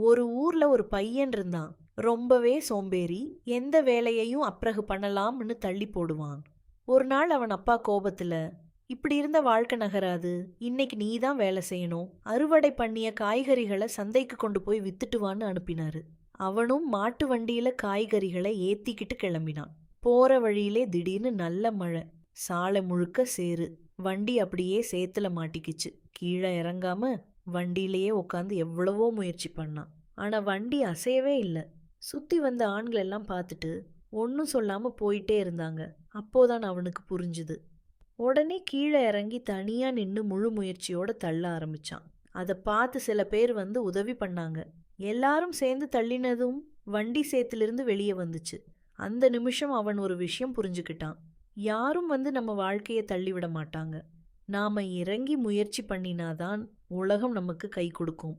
ஒரு ஊர்ல ஒரு பையன் இருந்தான். ரொம்பவே சோம்பேறி. எந்த வேலையையும் அப்பிறகு பண்ணலாம்னு தள்ளி போடுவான். ஒரு நாள் அவன் அப்பா கோபத்துல இப்படி இருந்த வாழ்க்கை நகராது. இன்னைக்கு நீ தான் வேலை செய்யணும். அறுவடை பண்ணிய காய்கறிகளை சந்தைக்கு கொண்டு போய் வித்துட்டு வான்னு அனுப்பினாரு. அவனும் மாட்டு வண்டியில காய்கறிகளை ஏத்திக்கிட்டு கிளம்பினான். போற வழியிலே திடீர்னு நல்ல மழை. சாலை முழுக்க சேரு வண்டி அப்படியே சேத்துல மாட்டிக்கிச்சு. கீழே இறங்காம வண்டியிலேயே உட்காந்து எவ்வளவோ முயற்சி பண்ணான் ஆனா வண்டி அசையவே இல்லை. சுத்தி வந்த ஆண்கள் எல்லாம் பார்த்துட்டு ஒன்றும் சொல்லாம போயிட்டே இருந்தாங்க. அப்போதான் அவனுக்கு புரிஞ்சுது. உடனே கீழே இறங்கி தனியா நின்று முழு முயற்சியோட தள்ள ஆரம்பிச்சான். அதை பார்த்து சில பேர் வந்து உதவி பண்ணாங்க. எல்லாரும் சேர்ந்து தள்ளினதும் வண்டி சேத்திலிருந்து வெளியே வந்துச்சு. அந்த நிமிஷம் அவன் ஒரு விஷயம் புரிஞ்சுக்கிட்டான். யாரும் வந்து நம்ம வாழ்க்கையை தள்ளிவிட மாட்டாங்க. நாம் இறங்கி முயற்சி பண்ணினாதான் உலகம் நமக்கு கை கொடுக்கும்.